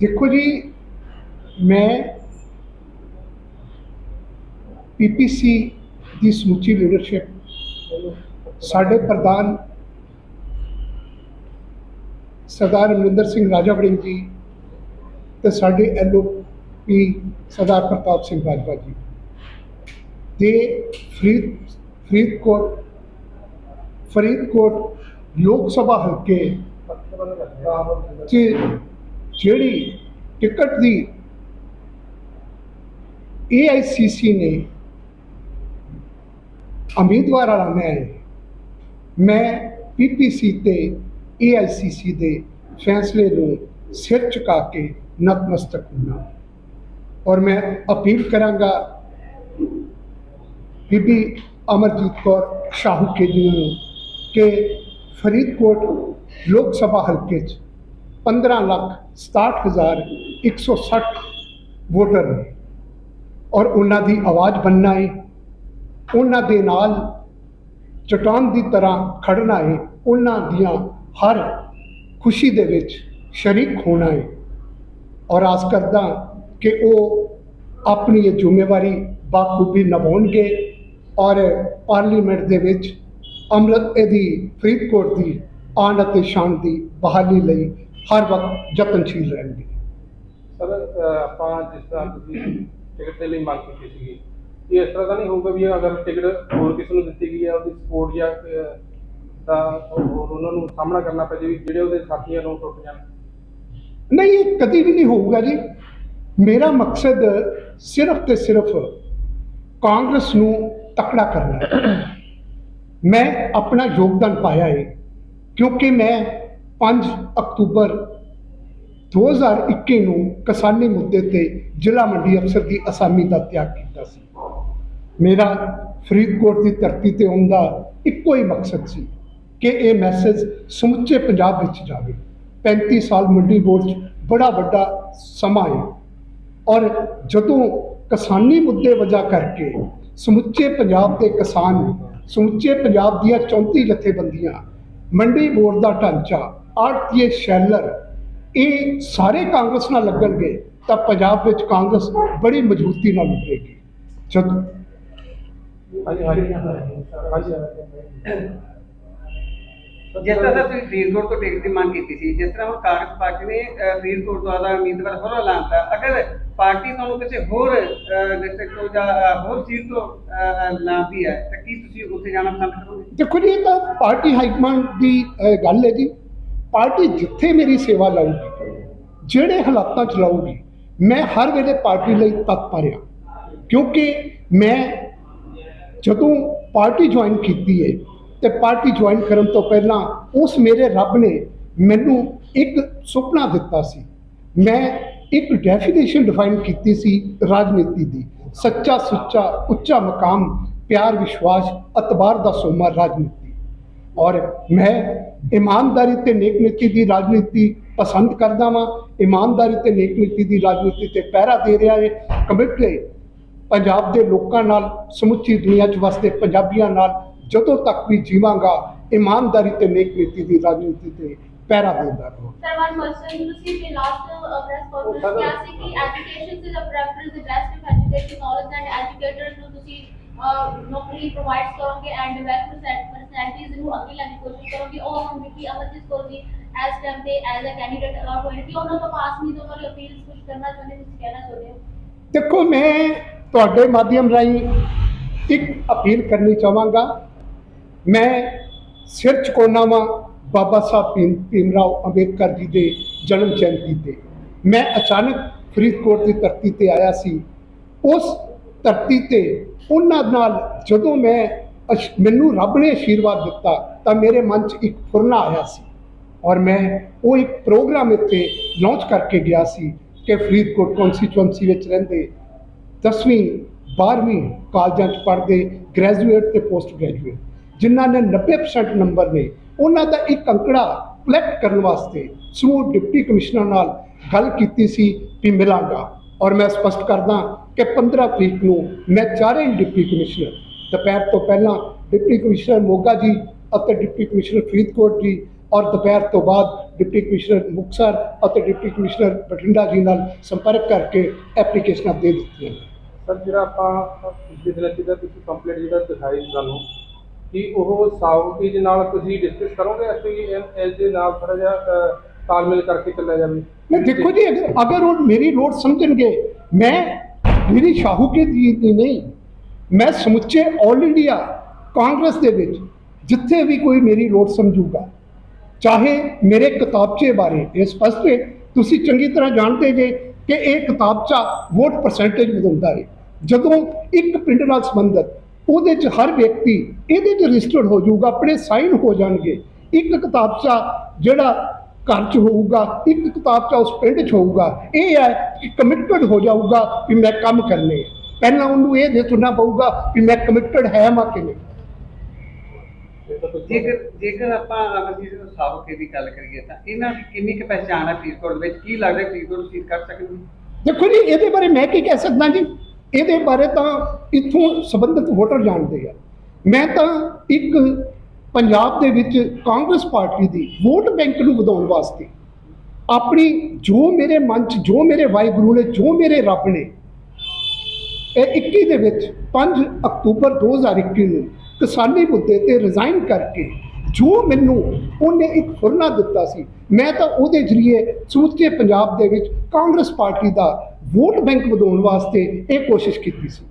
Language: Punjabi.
ਦੇਖੋ ਜੀ, ਮੈਂ ਪੀਪੀਸੀ ਦੀ ਸਮੁੱਚੀ ਲੀਡਰਸ਼ਿਪ ਸਾਡੇ ਪ੍ਰਧਾਨ ਸਰਦਾਰ ਅਮਰਿੰਦਰ ਸਿੰਘ ਰਾਜਾ ਵੜਿੰਗ ਜੀ ਤੇ ਸਾਡੇ ਐਲਓਪੀ ਸਰਦਾਰ ਪ੍ਰਤਾਪ ਸਿੰਘ ਬਾਜਵਾ ਜੀ। ਦੇ ਫਰੀਦ ਫਰੀਦਕੋਟ ਫਰੀਦਕੋਟ ਲੋਕ ਸਭਾ ਹਲਕੇ ਚ ਜਿਹੜੀ ਟਿਕਟ ਦੀ ਏਆਈਸੀਸੀ ਨੇ ਉਮੀਦਵਾਰ ਐਲਾਨਿਆ ਹੈ ਮੈਂ ਪੀਪੀਸੀ ਤੇ ਏਆਈਸੀਸੀ ਦੇ ਫੈਸਲੇ ਨੂੰ ਸਿਰ ਝੁਕਾ ਕੇ ਨਤਮਸਤਕ ਹੋਣਾ ਔਰ ਮੈਂ ਅਪੀਲ ਕਰਾਂਗਾ ਬੀਬੀ ਅਮਰਜੀਤ ਕੌਰ ਸ਼ਾਹੂਕੇ ਜੀ ਨੂੰ ਕਿ ਫਰੀਦਕੋਟ ਲੋਕ ਸਭਾ ਹਲਕੇ 'ਚ 15 ਲੱਖ 67160 ਵੋਟਰ ਨੇ। ਔਰ ਉਹਨਾਂ ਦੀ ਆਵਾਜ਼ ਬਣਨਾ ਹੈ ਉਹਨਾਂ ਦੇ ਨਾਲ ਚਟਾਨ ਦੀ ਤਰ੍ਹਾਂ ਖੜਨਾ ਹੈ ਉਹਨਾਂ ਦੀਆਂ ਹਰ ਖੁਸ਼ੀ ਦੇ ਵਿੱਚ ਸ਼ਰੀਕ ਹੋਣਾ ਹੈ ਔਰ ਆਸ ਕਰਦਾ ਕਿ ਉਹ ਆਪਣੀ ਇਹ ਜ਼ਿੰਮੇਵਾਰੀ ਬਾਖੂਬੀ ਨਿਭਾਉਣਗੇ ਔਰ ਪਾਰਲੀਮੈਂਟ ਦੇ ਵਿੱਚ ਅਮਰਤ ਇਹਦੀ ਫਰੀਦਕੋਟ ਦੀ ਆਨ ਅਤੇ ਸ਼ਾਨ ਦੀ ਬਹਾਲੀ ਲਈ ਹਰ ਵਕਤ ਯਤਨਸ਼ੀਲ ਰਹਿਣਗੇ। ਸਰ ਆਪਾਂ ਜਿਸ ਤਰ੍ਹਾਂ ਤੁਸੀਂ ਟਿਕਟ ਦੇ ਲਈ ਮੰਗ ਕੀਤੀ ਸੀਗੀ ਇਹ ਇਸ ਤਰ੍ਹਾਂ ਤਾਂ ਨਹੀਂ ਹੋਊਗਾ ਵੀ ਅਗਰ ਟਿਕਟ ਹੋਰ ਕਿਸੇ ਨੂੰ ਦਿੱਤੀ ਗਈ ਹੈ ਉਹਦੀ ਸਪੋਰਟ ਜਾਂ ਤਾਂ ਹੋਰ ਉਹਨਾਂ ਨੂੰ ਸਾਹਮਣਾ ਕਰਨਾ ਪੈ ਜੇ ਵੀ ਜਿਹੜੇ ਉਹਦੇ ਸਾਥੀਆਂ ਨੂੰ ਟੁੱਟ ਜਾਣ। ਨਹੀਂ ਇਹ ਕਦੀ ਵੀ ਨਹੀਂ ਹੋਊਗਾ ਜੀ। ਮੇਰਾ ਮਕਸਦ ਸਿਰਫ ਤੇ ਸਿਰਫ ਕਾਂਗਰਸ ਨੂੰ ਤਕੜਾ ਕਰਨਾ ਹੈ। ਮੈਂ ਆਪਣਾ ਯੋਗਦਾਨ ਪਾਇਆ ਹੈ ਕਿਉਂਕਿ ਮੈਂ 5 ਅਕਤੂਬਰ 2021 ਨੂੰ ਕਿਸਾਨੀ ਮੁੱਦੇ ਤੇ ਜ਼ਿਲ੍ਹਾ ਮੰਡੀ ਅਫਸਰ ਦੀ ਅਸਾਮੀ ਦਾ ਤਿਆਗ ਕੀਤਾ ਸੀ। ਮੇਰਾ ਫਰੀਦਕੋਟ ਦੀ ਧਰਤੀ ਤੇ ਆਉਣ ਦਾ ਇੱਕੋ ਹੀ ਮਕਸਦ ਸੀ ਕਿ ਇਹ ਮੈਸੇਜ ਸਮੁੱਚੇ ਪੰਜਾਬ ਵਿੱਚ ਜਾਵੇ। 35 ਸਾਲ ਮੰਡੀ ਬੋਰਡ 'ਚ ਬੜਾ ਵੱਡਾ ਸਮਾਂ ਹੈ ਔਰ ਜਦੋਂ ਕਿਸਾਨੀ ਮੁੱਦੇ ਵਜ੍ਹਾ ਕਰਕੇ ਸਮੁੱਚੇ ਪੰਜਾਬ ਦੇ ਕਿਸਾਨ, ਸਮੁੱਚੇ ਪੰਜਾਬ ਦੀਆਂ 34 ਜਥੇਬੰਦੀਆਂ ਮੰਡੀ ਬੋਰਡ ਦਾ ਢਾਂਚਾ ਆੜਤੀਏ ਸ਼ੈਲਰ ਇਹ ਸਾਰੇ ਕਾਂਗਰਸ ਨਾਲ ਲੱਗਣਗੇ ਤਾਂ ਪੰਜਾਬ ਵਿੱਚ ਕਾਂਗਰਸ ਬੜੀ ਮਜ਼ਬੂਤੀ ਨਾਲ ਉੱਭਰੇਗੀ। ਹਾਂਜੀ ਜਿਸ ਤਰ੍ਹਾਂ ਦਾ ਤੁਸੀਂ ਫਰੀਦਕੋਟ ਤੋਂ ਟਿਕਟ ਦੀ ਮੰਗ ਕੀਤੀ ਸੀ ਜਿਸ ਤਰ੍ਹਾਂ ਹੁਣ ਕਾਂਗਰਸ ਪਾਰਟੀ ਨੇ ਫਰੀਦਕੋਟ ਤੋਂ ਆਦਾ ਉਮੀਦਵਾਰ ਹੋਰ ਐਲਾਨਤਾ ਅਗਰ ਪਾਰਟੀ ਤੁਹਾਨੂੰ ਕਿਸੇ ਹੋਰ ਡਿਸਟ੍ਰਿਕਟ ਤੋਂ ਜਾਂ ਹੋਰ ਸੀਟ ਤੋਂ ਐਲਾਨਦੀ ਹੈ ਤਾਂ ਕੀ ਤੁਸੀਂ ਉੱਥੇ ਜਾਣਾ ਪਸੰਦ ਕਰੋਗੇ? ਦੇਖੋ ਜੀ ਇਹ ਤਾਂ ਪਾਰਟੀ ਹਾਈਕਮਾਂਡ ਦੀ ਅਹ, ਗੱਲ ਹੈ ਜੀ। ਪਾਰਟੀ ਜਿੱਥੇ ਮੇਰੀ ਸੇਵਾ ਲਾਊਗੀ, ਜਿਹੜੇ ਹਾਲਾਤਾਂ 'ਚ ਲਾਊਗੀ, ਮੈਂ ਹਰ ਵੇਲੇ ਪਾਰਟੀ ਲਈ ਤਤਪਰ ਹਾਂ ਕਿਉਂਕਿ ਮੈਂ ਜਦੋਂ ਪਾਰਟੀ ਜੁਆਇਨ ਕੀਤੀ ਹੈ ਤੇ ਪਾਰਟੀ ਜੁਆਇਨ ਕਰਨ ਤੋਂ ਪਹਿਲਾਂ ਉਸ ਮੇਰੇ ਰੱਬ ਨੇ ਮੈਨੂੰ ਇੱਕ ਸੁਪਨਾ ਦਿੱਤਾ ਸੀ। ਮੈਂ ਇੱਕ ਡੈਫੀਨੇਸ਼ਨ ਡਿਫਾਈਨ ਕੀਤੀ ਸੀ ਰਾਜਨੀਤੀ ਦੀ। ਸੱਚਾ ਸੁੱਚਾ ਉੱਚਾ ਮਕਾਮ, ਪਿਆਰ, ਵਿਸ਼ਵਾਸ ਅਤਬਾਰ ਦਾ ਸੋਮਾ ਰਾਜਨੀਤੀ। ਔਰ ਮੈਂ ਇਮਾਨਦਾਰੀ ਤੇ ਨੇਕ ਦੀ ਰਾਜਨੀਤੀ ਪਸੰਦ ਕਰਦਾ ਵਾਂ। ਇਮਾਨਦਾਰੀ ਤੇ ਨੇਕ ਦੀ ਰਾਜਨੀਤੀ ਤੇ ਪਹਿਰਾ ਦੇ ਰਿਹਾ ਹੈ ਕਮਿਟ ਹੈ ਪੰਜਾਬ ਦੇ ਲੋਕਾਂ ਨਾਲ ਸਮੁੱਚੀ ਦੁਨੀਆ 'ਚ ਵਸਦੇ ਪੰਜਾਬੀਆਂ ਨਾਲ ਜਦੋਂ ਤੱਕ ਵੀ ਜੀਵਾਂਗਾ ਇਮਾਨਦਾਰੀ ਤੇ ਨੇਕ ਨੀਤੀ ਦੀ ਰਾਜਨੀਤੀ ਤੇ ਪਹਿਰਾ ਦਿੰਦਾ ਰਹਾਂ। Sir, one ਤੁਸੀਂ ਵੀ last uh, press ਕਿਹਾ ਸੀ ਕਿ education is a preference, the best of education, knowledge and educators ਨੂੰ ਤੁਸੀਂ ਨੌਕਰੀ ਪ੍ਰੋਵਾਈਡ ਕਰੋਗੇ ਐਂਡ ਵੈਲਫੇਅਰ ਪਰਸੈਂਟੇਜ ਨੂੰ ਅੱਗੇ ਲੈਣ ਦੀ ਕੋਸ਼ਿਸ਼ ਕਰੋਗੇ। ਉਹ ਹੁਣ ਵਿੱਕੀ ਅਮਰਜੀਤ ਕੌਰ ਜੀ ਐਸ ਟਾਈਮ ਤੇ ਐਜ਼ ਅ ਕੈਂਡੀਡੇਟ ਅਲਾਟ ਹੋਏ ਕਿ ਉਹਨਾਂ ਤੋਂ ਪਾਸ ਨਹੀਂ ਤੋਂ ਉਹਨਾਂ ਦੀ ਕੁਝ ਕਰਨਾ ਚਾਹੁੰਦੇ ਤੁਸੀਂ ਕਹਿਣਾ ਚਾਹੁੰਦੇ ਹੋ? ਦੇਖੋ, ਮੈਂ ਤੁਹਾਡੇ ਮਾਧਿਅਮ ਰਾਹੀਂ ਇੱਕ ਅਪੀਲ ਕਰਨੀ ਚਾਹਾਂਗਾ। ਮੈਂ ਸਿਰ ਚੁਕਾਉਣਾ ਵਾਂ ਬਾਬਾ ਸਾਹਿਬ ਭੀਮ ਭੀਮਰਾਓ ਅੰਬੇਦਕਰ ਜੀ ਦੇ ਜਨਮ ਜਯੰਤੀ ਤੇ। ਮੈਂ ਅਚਾਨਕ ਫਰੀਦਕੋਟ ਦੀ ਧਰਤੀ ਤੇ ਆਇਆ ਸੀ। ਉਸ ਧਰਤੀ ਤੇ ਉਹਨਾਂ ਨਾਲ ਜਦੋਂ ਮੈਂ ਅਸ਼- ਮੈਨੂੰ ਰੱਬ ਨੇ ਆਸ਼ੀਰਵਾਦ ਦਿੱਤਾ ਤਾਂ ਮੇਰੇ ਮਨ 'ਚ ਇੱਕ ਫੁਰਨਾ ਆਇਆ ਸੀ। ਔਰ ਮੈਂ ਉਹ ਇੱਕ ਪ੍ਰੋਗਰਾਮ ਇੱਥੇ ਲਾਂਚ ਕਰਕੇ ਗਿਆ ਸੀ ਕਿ ਫਰੀਦਕੋਟ ਕਨਸਟੀਚੁਐਂਸੀ ਵਿੱਚ ਰਹਿੰਦੇ 10ਵੀਂ 12ਵੀਂ ਕਾਲਜਾਂ 'ਚ ਪੜ੍ਹਦੇ ਗ੍ਰੈਜੂਏਟ ਤੇ ਪੋਸਟ ਗ੍ਰੈਜੂਏਟ ਜਿਨ੍ਹਾਂ ਨੇ 90% ਨੰਬਰ ਨੇ, ਉਹਨਾਂ ਦਾ ਇੱਕ ਅੰਕੜਾ ਕਲੈਕਟ ਕਰਨ ਵਾਸਤੇ ਸਮੂਹ ਡਿਪਟੀ ਕਮਿਸ਼ਨਰ ਨਾਲ ਗੱਲ ਕੀਤੀ ਸੀ ਵੀ ਮਿਲਾਂਗਾ। ਔਰ ਮੈਂ ਸਪਸ਼ਟ ਕਰਦਾ ਕਿ 15 ਤਰੀਕ ਨੂੰ ਮੈਂ ਚਾਰੇ ਹੀ ਡਿਪਟੀ ਕਮਿਸ਼ਨਰ ਦੁਪਹਿਰ ਤੋਂ ਪਹਿਲਾਂ ਡਿਪਟੀ ਕਮਿਸ਼ਨਰ ਮੋਗਾ ਜੀ ਅਤੇ ਡਿਪਟੀ ਕਮਿਸ਼ਨਰ ਫਰੀਦਕੋਟ ਜੀ ਔਰ ਦੁਪਹਿਰ ਤੋਂ ਬਾਅਦ ਡਿਪਟੀ ਕਮਿਸ਼ਨਰ ਮੁਕਤਸਰ ਅਤੇ ਡਿਪਟੀ ਕਮਿਸ਼ਨਰ ਬਠਿੰਡਾ ਜੀ ਨਾਲ ਸੰਪਰਕ ਕਰਕੇ ਐਪਲੀਕੇਸ਼ਨਾਂ ਦੇ ਦਿੱਤੀਆਂ ਸਰ ਜਿਹੜਾ ਆਪਾਂ ਪਿਛਲੇ ਦਿਨਾਂ ਚ ਤੁਸੀਂ ਕੰਪਲੀਟ ਜਿਹੜਾ ਦਿਖਾਈ ਸਾਨੂੰ ਕਿ ਉਹ ਸਾਊਥੀ ਦੇ ਨਾਲ ਤੁਸੀਂ ਡਿਸਕਸ ਕਰੋਗੇ ਇਸ ਦੇ ਨਾਲ ਥੋੜਾ ਜਿਹਾ ਤਾਲਮੇਲ ਕਰਕੇ ਚੱਲਿਆ ਜਾਵੇ? ਮੈਂ ਦੇਖੋ ਜੀ ਅਗਰ ਉਹ ਮੇਰੀ ਲੋੜ ਸਮਝਣਗੇ ਮੈਂ ਮੇਰੀ ਸ਼ਾਹੂਕੀਅਤ ਦੀ ਨਹੀਂ। ਮੈਂ ਸਮੁੱਚੇ ਆਲ ਇੰਡੀਆ ਕਾਂਗਰਸ ਦੇ ਵਿੱਚ ਜਿੱਥੇ ਵੀ ਕੋਈ ਮੇਰੀ ਲੋੜ ਸਮਝੂਗਾ, ਚਾਹੇ ਮੇਰੇ ਕਿਤਾਬਚੇ ਬਾਰੇ ਇਹ ਸਪਸ਼ਟ ਹੈ, ਤੁਸੀਂ ਚੰਗੀ ਤਰ੍ਹਾਂ ਜਾਣਦੇ ਜੇ ਕਿ ਇਹ ਕਿਤਾਬਚਾ ਵੋਟ ਪਰਸੈਂਟੇਜ ਵਧਾਉਂਦਾ ਹੈ। ਜਦੋਂ ਇੱਕ ਪਿੰਡ ਨਾਲ ਸੰਬੰਧਿਤ ਉਹਦੇ 'ਚ ਹਰ ਵਿਅਕਤੀ ਇਹਦੇ 'ਚ ਰਜਿਸਟਰਡ ਹੋ ਜਾਊਗਾ, ਆਪਣੇ ਸਾਈਨ ਹੋ ਜਾਣਗੇ। ਇੱਕ ਕਿਤਾਬਚਾ ਜਿਹੜਾ ਘਰ 'ਚ ਹੋਊਗਾ ਇੱਕ ਕਿਤਾਬਚਾ ਉਸ ਪਿੰਡ 'ਚ ਹੋਊਗਾ। ਇਹ ਹੈ ਕਿ ਕਮਿਟਡ ਹੋ ਜਾਊਗਾ ਕਿ ਮੈਂ ਕੰਮ ਕਰਨੇ। ਪਹਿਲਾਂ ਉਹਨੂੰ ਇਹ ਦੇਖਣਾ ਪਊਗਾ ਕਿ ਮੈਂ ਕਮਿਟਡ ਹੈ ਮੈਂ ਕਿ ਨਹੀਂ ਇਹ ਤਾਂ ਤੁਸੀਂ- ਜੇਕਰ ਜੇਕਰ ਆਪਾਂ ਅਮਰਜੀਤ ਸਾਬਕੇ ਦੀ ਗੱਲ ਕਰੀਏ ਤਾਂ ਇਹਨਾਂ ਦੀ ਕਿੰਨੀ ਕੁ ਪਹਿਚਾਣ ਹੈ ਫਰੀਦਕੋਟ ਵਿੱਚ? ਕੀ ਲੱਗਦਾ ਫਰੀਦਕੋਟ ਸੀਟ ਕਰ ਸਕਣਗੇ ਦੇਖੋ ਜੀ ਇਹਦੇ ਬਾਰੇ ਮੈਂ ਕੀ ਕਹਿ ਸਕਦਾ ਜੀ? ਇਹਦੇ ਬਾਰੇ ਤਾਂ ਇੱਥੋਂ ਸੰਬੰਧਿਤ ਵੋਟਰ ਜਾਣਦੇ ਆ। ਮੈਂ ਤਾਂ ਇੱਕ ਪੰਜਾਬ ਦੇ ਵਿੱਚ ਕਾਂਗਰਸ ਪਾਰਟੀ ਦੀ ਵੋਟ ਬੈਂਕ ਨੂੰ ਵਧਾਉਣ ਵਾਸਤੇ ਆਪਣੀ ਜੋ ਮੇਰੇ ਮਨ 'ਚ, ਜੋ ਮੇਰੇ ਵਾਹਿਗੁਰੂ ਨੇ, ਜੋ ਮੇਰੇ ਰੱਬ ਨੇ, ਇਹ 21 ਦੇ ਵਿੱਚ 5 ਅਕਤੂਬਰ 2021 ਨੂੰ ਕਿਸਾਨੀ ਮੁੱਦੇ ਤੇ ਰਿਜ਼ਾਈਨ ਕਰਕੇ ਜੋ ਮੈਨੂੰ ਉਹਨੇ ਇੱਕ ਫੁਰਨਾ ਦਿੱਤਾ ਸੀ, ਮੈਂ ਤਾਂ ਉਹਦੇ ਜ਼ਰੀਏ ਸਮੁੱਚੇ ਪੰਜਾਬ ਦੇ ਵਿੱਚ ਕਾਂਗਰਸ ਪਾਰਟੀ ਦਾ ਵੋਟ ਬੈਂਕ ਵਧਾਉਣ ਵਾਸਤੇ ਇਹ ਕੋਸ਼ਿਸ਼ ਕੀਤੀ ਸੀ।